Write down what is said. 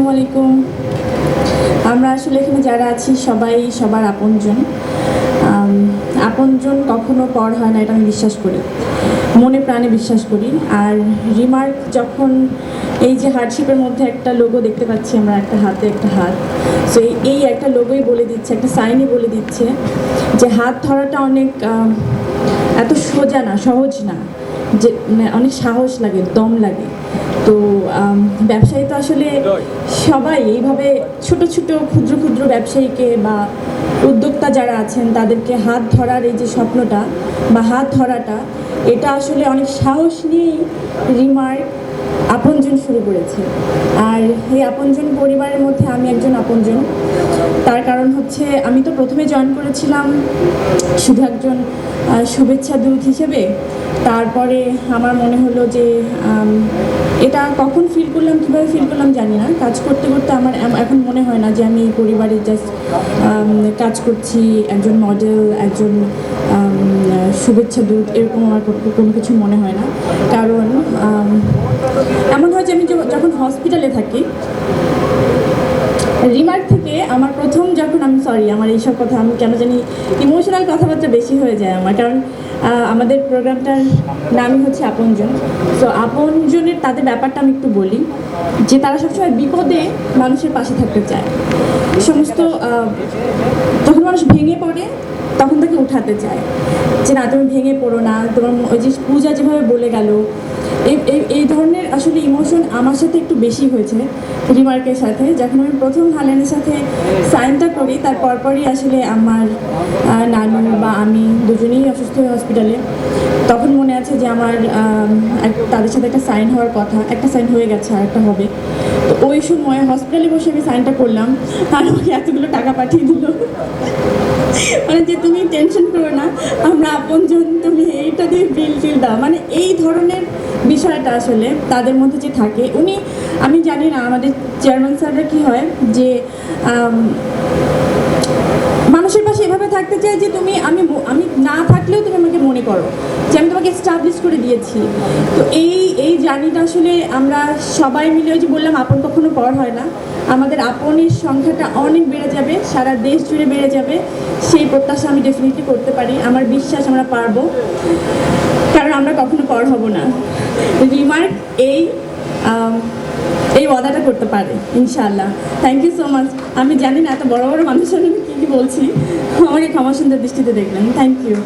আসসালামু আলাইকুম আমরা আসলে এখানে যারা আছি, সবাই সবার আপনজন। আপনজন কখনো পর হয় না, এটা আমি বিশ্বাস করি। মনে প্রাণে বিশ্বাস করি। আর রিমার্ক যখন এই যে হার্ডশিপের মধ্যে একটা লোগো দেখতে পাচ্ছি আমরা, একটা হাতে একটা হাত। সো এই একটা লোগোই বলে দিচ্ছে, একটা সাইনই বলে দিচ্ছে যে হাত ধরাটা অনেক এত সোজা না, সহজ না। যে মানে অনেক সাহস লাগে, দম লাগে। তো ব্যবসায়ী তো আসলে সবাই এইভাবে ছোট ছোট ক্ষুদ্র ক্ষুদ্র ব্যবসায়ীকে বা উদ্যোক্তা যারা আছেন, তাদেরকে হাত ধরার এই যে স্বপ্নটা বা হাত ধরাটা, এটা আসলে অনেক সাহস নিয়েই রিমার আপনজন শুরু করেছে। আর এই আপনজন পরিবারের মধ্যে আমি একজন আপনজন। তার কারণ হচ্ছে আমি তো প্রথমে জয়েন করেছিলাম শুধু একজন শুভেচ্ছা দূত হিসেবে। তারপরে আমার মনে হলো যে এটা কখন ফিল করলাম, কীভাবে ফিল করলাম জানি না। কাজ করতে করতে আমার এখন মনে হয় না যে আমি এই পরিবারে জাস্ট কাজ করছি, একজন মডেল একজন শুভেচ্ছা দূত, এরকম আমার কোনো কিছু মনে হয় না। কারণ আম, এমন হয় যে আমি য- যখন হসপিটালে থাকি রিমার্ক থেকে আমার প্রথম যখন আমি সরি আমার এইসব কথা, আমি কেন জানি ইমোশনাল কথাবার্তা বেশি হয়ে যায় আমার। কারণ আমাদের প্রোগ্রামটার নামই হচ্ছে আপনজন। তো আপনজনের তাদের ব্যাপারটা আমি একটু বলি, যে তারা সবসময় বিপদে মানুষের পাশে থাকতে চায়। সমস্ত যখন মানুষ ভেঙে পড়ে, তখন তাকে উঠাতে চায়। যে না, তুমি ভেঙে পড়ো না, তোমার ওই যে পূজা যেভাবে বলে গেল, এই ধরনের আসলে ইমোশন আমার সাথে একটু বেশি হয়েছে রিমার্কের সাথে। যখন আমি প্রথম হালেনের সাথে সাইনটা করি, তার পরপরই আসলে আমার নানু বা আমি দুজনেই অসুস্থ হয়ে হসপিটালে, তখন মনে আছে যে আমার তাদের সাথে একটা সাইন হওয়ার কথা, একটা সাইন হয়ে গেছে আর একটা হবে। তো ওই সময় হসপিটালে বসে আমি সাইনটা করলাম, আর আমাকে এতগুলো টাকা পাঠিয়ে দিল। মানে যে তুমি টেনশন করো না, আমরা আপনজন, তুমি এইটা দিয়ে বিল ফিল দাও। মানে এই ধরনের বিষয়টা আসলে তাদের মধ্যে যে থাকে। উনি, আমি জানি না আমাদের চেয়ারম্যান স্যাররা কি হয়, যে থাকতে চাই যে তুমি, আমি আমি না থাকলেও তুমি আমাকে মনে করো যে আমি তোমাকে এস্টাবলিশ করে দিয়েছি। তো এই এই জার্নিটা আসলে আমরা সবাই মিলে ওই যে বললাম, আপন কখনো পর হয় না। আমাদের আপনের সংখ্যাটা অনেক বেড়ে যাবে, সারা দেশ জুড়ে বেড়ে যাবে। সেই প্রত্যাশা আমি ডেফিনেটলি করতে পারি, আমার বিশ্বাস আমরা পারব। কারণ আমরা কখনো পর হব না। রিমার্ক এই এই ওয়াদাটা করতে পারে ইনশাল্লাহ থ্যাংক ইউ সো মাচ আমি জানি না এত বড় বড় মানুষের আমি কী কী বলছি। আমাকে ক্ষমা সুন্দর দৃষ্টিতে দেখলেন। Thank you